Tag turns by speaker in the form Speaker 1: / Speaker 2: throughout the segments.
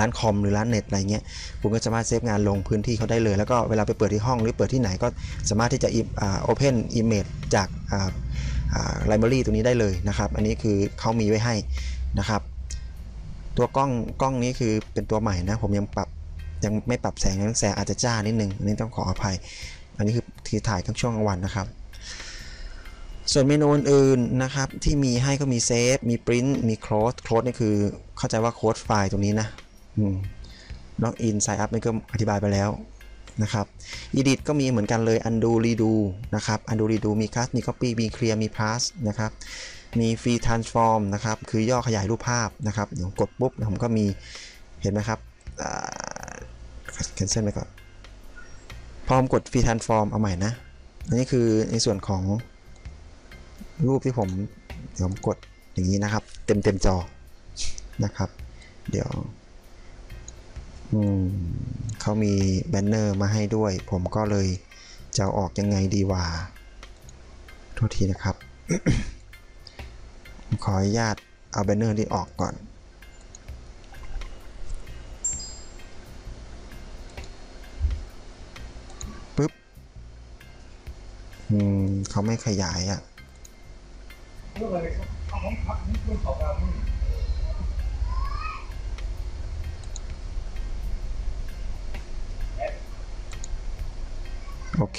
Speaker 1: ร้านคอมหรือร้านเน็ตอะไรเงี้ยคุณก็สามารถเซฟงานลงพื้นที่เขาได้เลย แล้วก็เวลาไปเปิดที่ห้องหรือเปิดที่ไหนก็สามารถที่จะโอเพนอิมเมจจากไลบรารีตัวนี้ได้เลยนะครับ อันนี้คือเขามีไว้ให้นะครับ ตัวกล้องกล้องนี้คือเป็นตัวใหม่นะ ผมยังปรับยังไม่ปรับแสงแสงอาจจะจ้านิดนึงอันนี้ต้องขออภัย อันนี้คือที่ถ่ายทั้งช่วงกลางวันนะครับส่วนเมนูอื่นๆนะครับ ที่มีให้ก็มีเซฟมีปริ้นมีโคลดโคลดนี่คือเข้าใจว่าโค้ดไฟล์ตรงนี้นะ ล็อกอินไซอัพนี่ก็อธิบายไปแล้วนะครับ edit ก็มีเหมือนกันเลย undo redo นะครับ undo redo มี cut มี copy มี clear มี pass นะครับ มี free transform นะครับ คือย่อขยายรูปภาพนะครับเดี๋ยวกดปุ๊บผมก็มีเห็นไหมครับ cancel ไปก่อนพอผมกด free transform เอาใหม่นะ อันนี้คือในส่วนของรูปที่ผมเดี๋ยวผมกดอย่างนี้นะครับ เต็มเต็มจอนะครับ เดี๋ยว เขามีแบนเนอร์มาให้ด้วย ผมก็เลยจะออกยังไงดีว่าโทษทีนะครับ ขออนุญาตเอาแบนเนอร์ที่ออกก่อนปึ๊บอืมเขาไม่ขยายอะ่ะ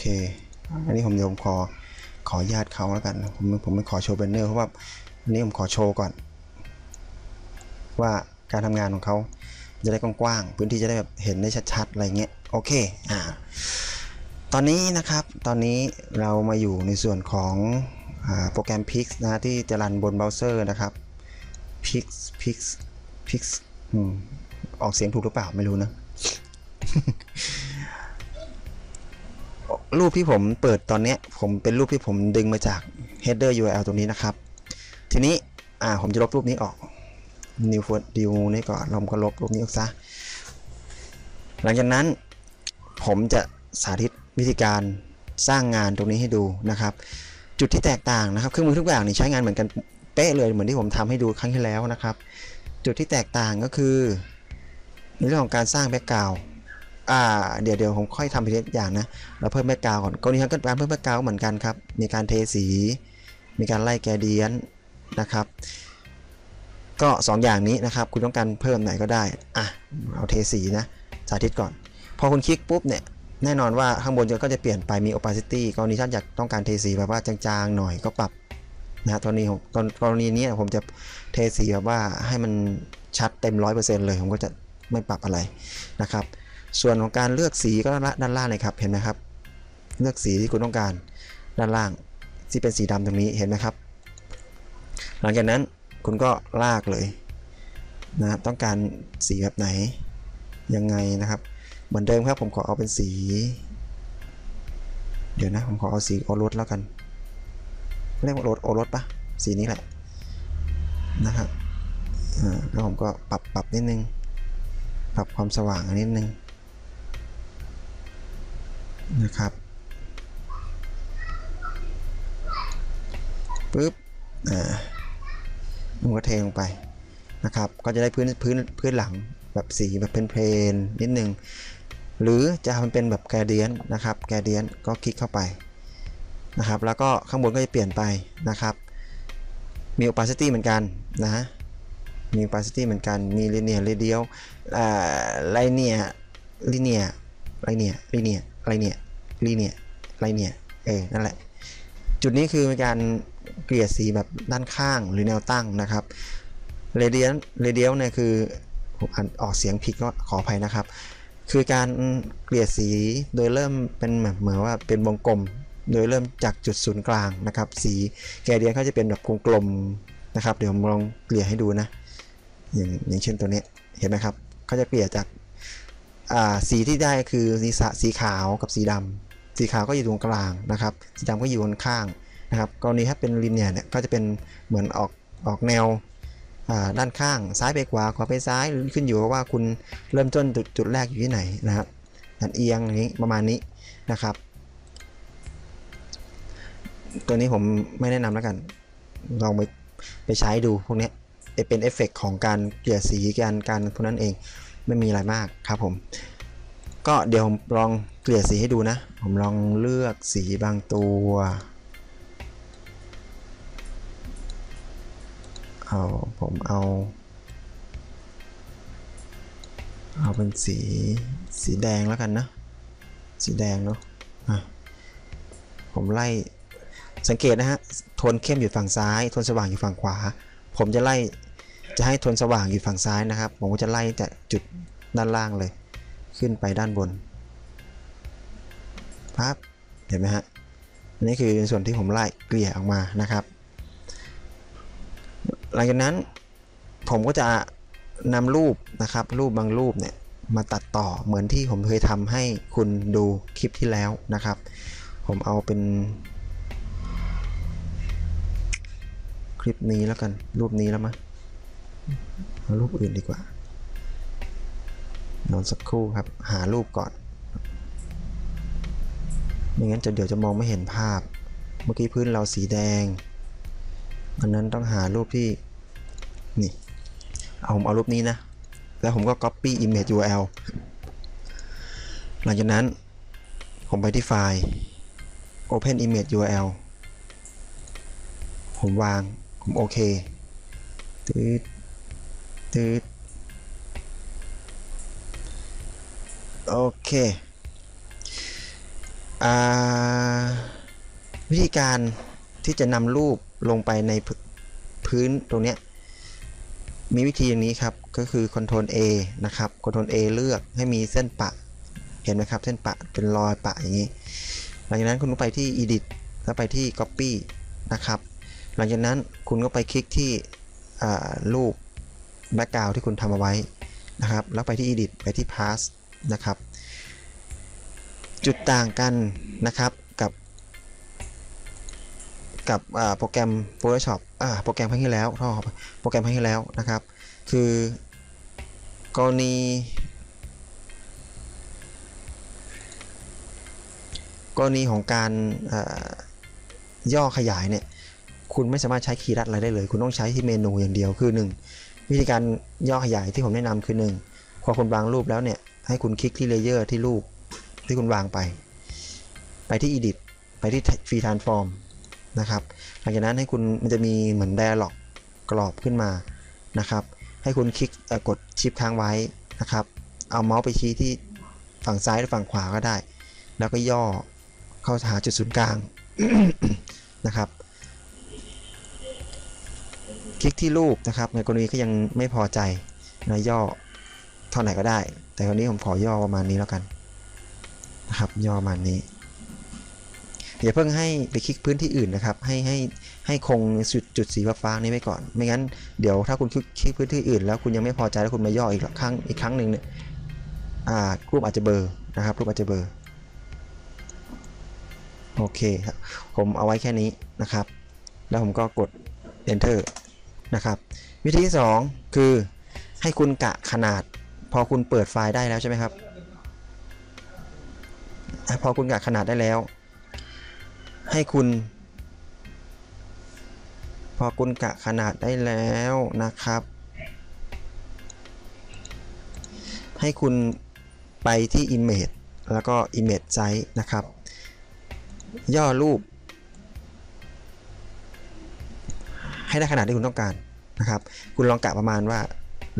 Speaker 1: อเคอันนี้ผมยมขอขอญาตเขาแล้วกันผมผมไม่ขอโชว์แบนเนอร์เพราะว่าอันนี้ผมขอโชว์ก่อน ว่าการทำงานของเขาจะได้กว้างๆพื้นที่จะได้แบบเห็นได้ชัดๆอะไรเงี้ยโอเคอ่าตอนนี้นะครับตอนนี้เรามาอยู่ในส่วนของโปรแกรม Pix นะที่จะรันบนเบราว์เซอร์นะครับ Pix Pix Pix ออกเสียงถูกหรือเปล่าไม่รู้นะ รูปที่ผมเปิดตอนนี้ผมเป็นรูปที่ผมดึงมาจาก header URL ตรงนี้นะครับ ทีนี้อ่าผมจะลบรูปนี้ออก new for new นี่ก่อนเราก็ลบรูปนี้ออกซะ หลังจากนั้นผมจะสาธิตวิธีการสร้างงานตรงนี้ให้ดูนะครับ จุดที่แตกต่างนะครับ เครื่องมือทุกอย่างนี่ใช้งานเหมือนกันเป๊ะเลยเหมือนที่ผมทำให้ดูครั้งที่แล้วนะครับ จุดที่แตกต่างก็คือในเรื่องของการสร้างแบ็กกราวด์ อ่าเดี๋ยวเดี๋ยวผมค่อยทำไปทีละอย่างนะเราเพิ่มแบ็กกราวก่อนกรณีการเพิ่มแบ็กกราวเหมือนกันครับ มีการเทสี มีการไล่แกเดียนนะครับ ก็ 2 อย่างนี้นะครับ คุณต้องการเพิ่มไหนก็ได้อะเอาเทสีนะ สาธิตก่อน พอคุณคลิกปุ๊บเนี่ยแน่นอนว่าข้างบนก็จะเปลี่ยนไปมี opacity กรณีท่านอยากต้องการเทสีแบบว่าจางๆหน่อยก็ปรับนะตอนนี้ตอนกรณีนี้ผมจะเทสีแบบว่าให้มันชัดเต็ม 100%เลย ผมก็จะไม่ปรับอะไรนะครับ ส่วนของการเลือกสีก็ด้านล่างเลยครับเห็นไหมครับ เลือกสีที่คุณต้องการด้านล่างที่เป็นสีดำตรงนี้เห็นไหมครับ หลังจากนั้นคุณก็ลากเลยนะต้องการสีแบบไหนยังไงนะครับ เหมือนเดิมครับผมขอเอาเป็นสี เดี๋ยวนะผมขอเอาสีโอรสแล้วกันเรียกว่าโอรสโอรสปะสีนี้แหละนะครับแล้วผมก็ปรับปรับนิดนึง ปรับความสว่างนิดนึง นะครับปึ๊บอ่าผมก็เทลงไปนะครับ ก็จะได้พื้นพื้นพื้นหลังแบบสีแบบเพนเพลนนิดนึง หรือจะทำเป็นแบบแกเดียนนะครับ แกเดียนก็คลิกเข้าไปนะครับ แล้วก็ข้างบนก็จะเปลี่ยนไปนะครับ มี opacity เหมือนกันนะ มี opacity เหมือนกัน มี linear radial อ่า linear linear linear linear linear linear linear เออนั่นแหละ จุดนี้คือการเกลี่ยสีแบบด้านข้างหรือแนวตั้งนะครับ radial radial เนี่ยคือผมอ่านออกเสียงผิดก็ขออภัยนะครับ คือการเกลี่ยสีโดยเริ่มเป็นแบบเหมือนว่าเป็นวงกลม โดยเริ่มจากจุดศูนย์กลางนะครับ สีแกเดียนเขาจะเป็นแบบกลมๆนะครับ เดี๋ยวผมลองเกลี่ยให้ดูนะ อย่างอย่างเช่นตัวนี้เห็นไหมครับเขาจะเกลี่ยจาก สีที่ได้คือสีสีขาวกับสีดำสีขาวก็อยู่ตรงกลางนะครับ สีดำก็อยู่บนข้างนะครับ กรณีถ้าเป็นลินเนียเนี่ยก็จะเป็นเหมือนออกออกแนวด้านข้างซ้ายไปขวาขวาไปซ้ายขึ้นอยู่ว่าคุณเริ่มต้นจุดจุดแรกอยู่ที่ไหนนะครับดันเอียงอย่างนี้ประมาณนี้นะครับ ตัวนี้ผมไม่แนะนำแล้วกันลองไปไปใช้ดูพวกนี้เป็นเอฟเฟกของการเกลี่ยสีการการพวกนั้นเอง ไม่มีอะไรมากครับผม ก็เดี๋ยวผมลองเกลี่ยสีให้ดูนะ ผมลองเลือกสีบางตัวเอาผมเอา เอาเป็นสีสีแดงแล้วกันนะ สีแดงเนาะะผมไล่สังเกตนะฮะโทนเข้มอยู่ฝั่งซ้ายโทนสว่างอยู่ฝั่งขวา ผมจะไล่ จะให้ทนสว่างอยู่ฝั่งซ้ายนะครับ ผมก็จะไล่จากจุดด้านล่างเลย ขึ้นไปด้านบนพับเห็นไหมฮะอันนี้คือส่วนที่ผมไล่เกลี่ยออกมานะครับ หลังจากนั้นผมก็จะนำรูปนะครับ รูปบางรูปเนี่ยมาตัดต่อเหมือนที่ผมเคยทำให้คุณดูคลิปที่แล้วนะครับ ผมเอาเป็น คลิปนี้แล้วกันรูปนี้แล้วมั้ย เอารูปอื่นดีกว่านอนสักครู่ครับ หารูปก่อน ไม่งั้นจะเดี๋ยวจะมองไม่เห็นภาพ เมื่อกี้พื้นเราสีแดงอันนั้นต้องหารูปที่ นี่ เอาผมเอารูปนี้นะ แล้วผมก็ copy image URL หลังจากนั้น ผมไปที่ไฟล์ open image URL ผมวาง ผมโอเคตืด ตืดโอเคอ่าวิธีการที่จะนำรูปลงไปในพื้พื้นตรงเนี้ยมีวิธีอย่างนี้ครับ ก็คือ Ctrl A นะครับ Ctrl A เลือกให้มีเส้นปะ เห็นไหมครับ เส้นปะเป็นรอยปะอย่างนี้ หลังจากนั้นคุณก็ไปที่ Edit แล้วไปที่ Copy นะครับ หลังจากนั้นคุณก็ไปคลิกที่อ่ารูป แบ็กกราวที่คุณทำเอาไว้นะครับ แล้วไปที่ Edit ไปที่ Pass นะครับ จุดต่างกันนะครับกับ กับโปรแกรม Photoshop อ่าโปรแกรมครั้งที่แล้วท่อโปรแกรมครั้งที่แล้วนะครับ คือกรณีกรณีของการย่อขยายเนี่ย คุณไม่สามารถใช้คีย์ลัดอะไรได้เลย คุณต้องใช้ที่เมนูอย่างเดียว คือ 1 วิธีการย่อขยายที่ผมแนะนำคือ 1 พอคุณวางรูปแล้วเนี่ย ให้คุณคลิกที่เลเยอร์ที่รูปที่คุณวางไป ไปที่ Edit ไปที่ Free Transform นะครับ หลังจากนั้นให้คุณมันจะมีเหมือน Dialog กรอบขึ้นมานะครับ ให้คุณคลิกกดชิปค้างไว้นะครับ เอาเมาส์ไปชี้ที่ฝั่งซ้ายหรือฝั่งขวาก็ได้ แล้วก็ย่อเข้าหาจุดศูนย์กลางนะครับ คลิกที่รูปนะครับ ในกรณีก็ยังไม่พอใจนะย่อเท่าไหร่ก็ได้ แต่คราวนี้ผมขอย่อประมาณนี้แล้วกันนะครับ ย่อประมาณนี้อย่าเพิ่งให้ไปคลิกพื้นที่อื่นนะครับ ให้ให้ให้คงจุดจุดสีฟ้าๆนี้ไว้ก่อน ไม่งั้นเดี๋ยวถ้าคุณคลิกคลิกพื้นที่อื่น แล้วคุณยังไม่พอใจแล้วคุณมาย่ออีกครั้งอีกครั้งหนึ่งเนี่ยอ่ารูปอาจจะเบอร์นะครับรูปอาจจะเบอร์โอเคครับผมเอาไว้แค่นี้นะครับ แล้วผมก็กด enter นะครับวิธีที่ 2 คือให้คุณกะขนาด พอคุณเปิดไฟล์ได้แล้วใช่ไหมครับ พอคุณกะขนาดได้แล้ว ให้คุณ พอคุณกะขนาดได้แล้วนะครับ ให้คุณไปที่ Image แล้วก็ Image Size นะครับ ย่อรูป ให้ได้ขนาดที่คุณต้องการนะครับ คุณลองกะประมาณว่า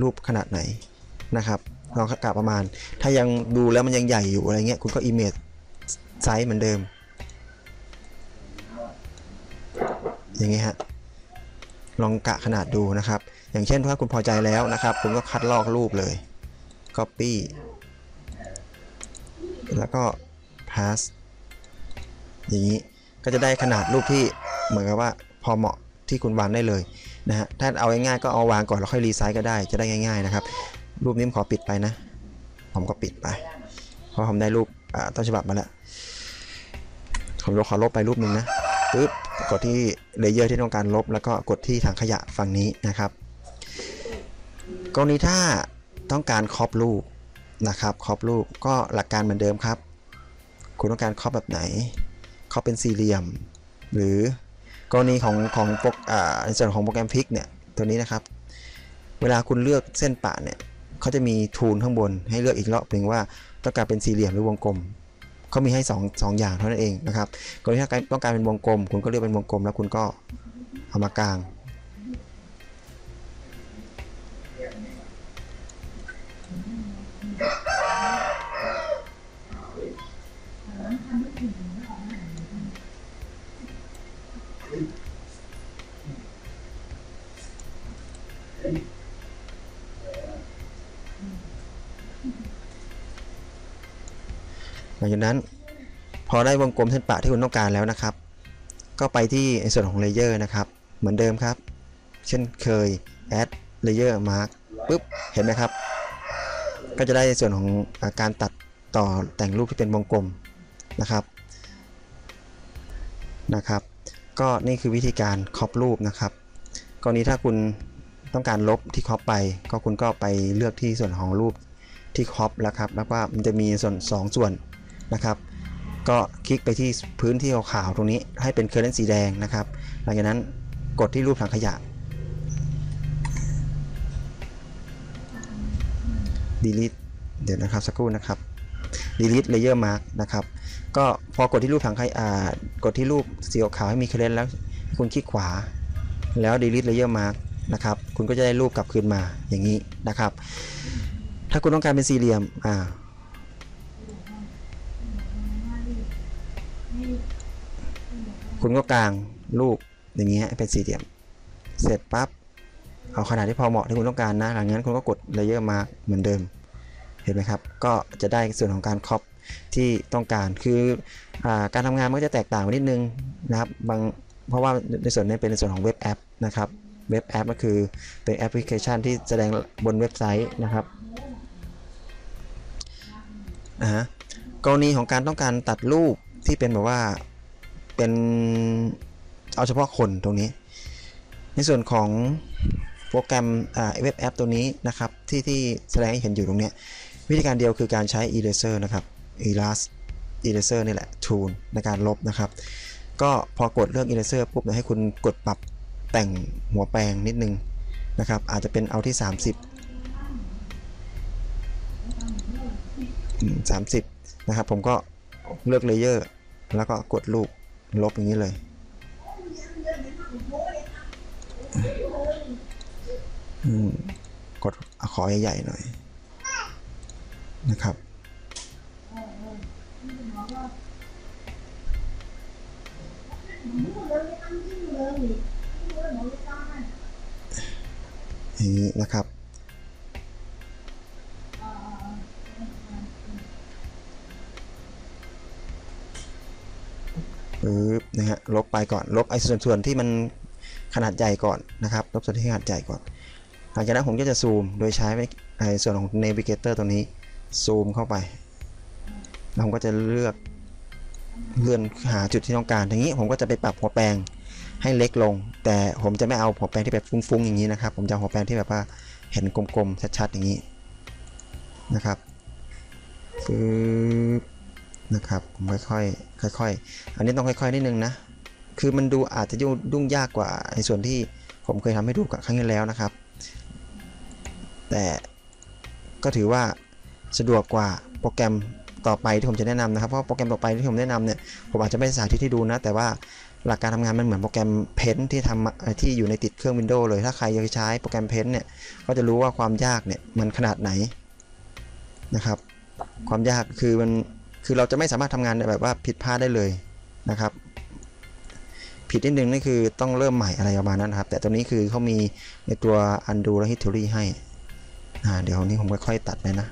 Speaker 1: รูปขนาดไหนนะครับลองกะประมาณ ถ้ายังดูแล้วมันยังใหญ่อยู่อะไรเงี้ยคุณก็ image size เหมือนเดิม อย่างงี้ฮะลองกะขนาดดูนะครับ อย่างเช่นถ้าคุณพอใจแล้วนะครับ คุณก็คัดลอกรูปเลย copy แล้วก็ pass อย่างนี้ก็จะได้ขนาดรูปที่เหมือนกับว่าพอเหมาะ ที่คุณวางได้เลยนะฮะถ้าเอาง่ายๆก็เอาวางก่อนแล้วค่อยรีไซส์ก็ได้จะได้ง่ายๆนะครับ รูปนี้ผมขอปิดไปนะ ผมก็ปิดไป เพราะผมได้รูปต้นฉบับมาแล้วผมขอลบไปรูปหนึ่งนะปึ๊บกดที่เลเยอร์ที่ต้องการลบ แล้วก็กดที่ถังขยะฝั่งนี้นะครับกรณีถ้าต้องการครอบรูปนะครับครอบรูปก็หลักการเหมือนเดิมครับ คุณต้องการครอบแบบไหนเขาเป็นสี่เหลี่ยม หรือ กรณีของของโปรอ่าในส่วนของโปรแกรมพิกเนี่ยตัวนี้นะครับ เวลาคุณเลือกเส้นปะเนี่ยเขาจะมีทูลข้างบนให้เลือกอีกรอบหนึ่งว่าต้องการเป็นสี่เหลี่ยมหรือวงกลมเขามีให้สองสองอย่างเท่านั้นเองนะครับกรณีถ้าต้องการเป็นวงกลม คุณก็เลือกเป็นวงกลม แล้วคุณก็เอามากลาง ลังจากนั้น พอได้วงกลมเส้นปะที่คุณต้องการแล้วนะครับ ก็ไปที่ในส่วนของเลเยอร์นะครับ เหมือนเดิมครับ เช่นเคย add layer mark ปุ๊บ เห็นไหมครับ ก็จะได้ในส่วนของอาการตัดต่อแต่งรูปที่เป็นวงกลมนะครับนะครับ ก็นี่คือวิธีการครอปรูปนะครับกรณีถ้าคุณต้องการลบที่ครอปไป ก็คุณก็ไปเลือกที่ส่วนของรูปที่ครอปแล้วครับ แล้วก็มันจะมีส่วน 2 ส่วน นะครับ ก็คลิกไปที่พื้นที่ขาวๆตรงนี้ให้เป็นเคอร์เรนสีแดงนะครับ หลังจากนั้นกดที่รูปถังขยะ delete เดี๋ยวนะครับสักครู่นะครับ delete layer mark นะครับ ก็พอกดที่รูปถังขยะอ่ากดที่รูปสีขาวให้มีเคอร์เรนแล้วคุณคลิกขวา แล้ว delete layer mark นะครับ คุณก็จะได้รูปกลับคืนมาอย่างนี้นะครับ ถ้าคุณต้องการเป็นสี่เหลี่ยม อ่า คุณก็กางรูปอย่างเงี้ยเป็นสี่เหลี่ยม เสร็จปั๊บเอาขนาดที่พอเหมาะที่คุณต้องการนะหลังนั้นคุณก็กด layer mark เหมือนเดิม เห็นไหมครับ ก็จะได้ส่วนของการครอปที่ต้องการ คืออการทำงานมันก็จะแตกต่างนิดนึงนะครับ บาง เพราะว่าในส่วนนี้เป็นในส่วนของเว็บแอปนะครับ เว็บแอปก็คือเป็นแอปพลิเคชันที่แสดงบนเว็บไซต์นะครับนะฮะกรณีของการต้องการตัดรูปที่เป็นแบบว่า เป็นเอาเฉพาะคนตรงนี้ ในส่วนของโปรแกรมเว็บแอปตัวนี้นะครับที่ที่แสดงให้เห็นอยู่ตรงนี้ วิธีการเดียวคือการใช้ eraser นะครับ eras eraser นี่แหละ tool ในการลบนะครับ ก็พอกดเลือก eraser ปุ๊บเนี่ยให้คุณกดปรับแต่งหัวแปลงนิดนึงนะครับ อาจจะเป็นเอาที่ 30อืม30 นะครับ ผมก็เลือกเลเยอร์แล้วก็กดรูป ลบอย่างนี้เลย กดขอใหญ่ๆหน่อยนะครับ อย่างนี้นะครับ ไปก่อน ลบไอ้ส่วนที่มันขนาดใหญ่ก่อนนะครับ ลบส่วนที่ขนาดใหญ่ก่อน หลังจากนั้นผมก็จะซูมโดยใช้ไอ้ส่วนของ Navigator ตรงนี้ ซูมเข้าไปแล้วผมก็จะเลือกเลื่อนหาจุดที่ต้องการอย่างนี้ผมก็จะไปปรับหัวแปลงให้เล็กลง แต่ผมจะไม่เอาหัวแปลงที่แบบฟุ้งๆอย่างนี้นะครับ ผมจะหัวแปลงที่แบบว่าเห็นกลมๆชัดๆอย่างนี้นะครับปึ๊บนะครับผมค่อยๆค่อยๆ อันนี้ต้องค่อยๆนิดนึงนะ คือมันดูอาจจะยุ่งยากกว่าในส่วนที่ผมเคยทำให้ดูกับครั้งที่แล้วนะครับ แต่ก็ถือว่าสะดวกกว่าโปรแกรมต่อไปที่ผมจะแนะนำนะครับ เพราะโปรแกรมต่อไปที่ผมแนะนำเนี่ย ผมอาจจะไม่สาธิตให้ดูนะ แต่ว่าหลักการทำงานมันเหมือนโปรแกรมเพนที่ทำที่อยู่ในติดเครื่อง Windows เลย ถ้าใครเคยใช้โปรแกรมเพนเนี่ย ก็จะรู้ว่าความยากเนี่ยมันขนาดไหนนะครับ ความยากคือมัน คือเราจะไม่สามารถทำงานแบบว่าผิดพลาดได้เลยนะครับ ผิดนิดนึงนี่คือต้องเริ่มใหม่อะไรประมาณนั้นนะครับ แต่ตัวนี้คือเขามีในตัว undo และ history ให้เดี๋ยวนี้ผมค่อยๆตัดไปนะ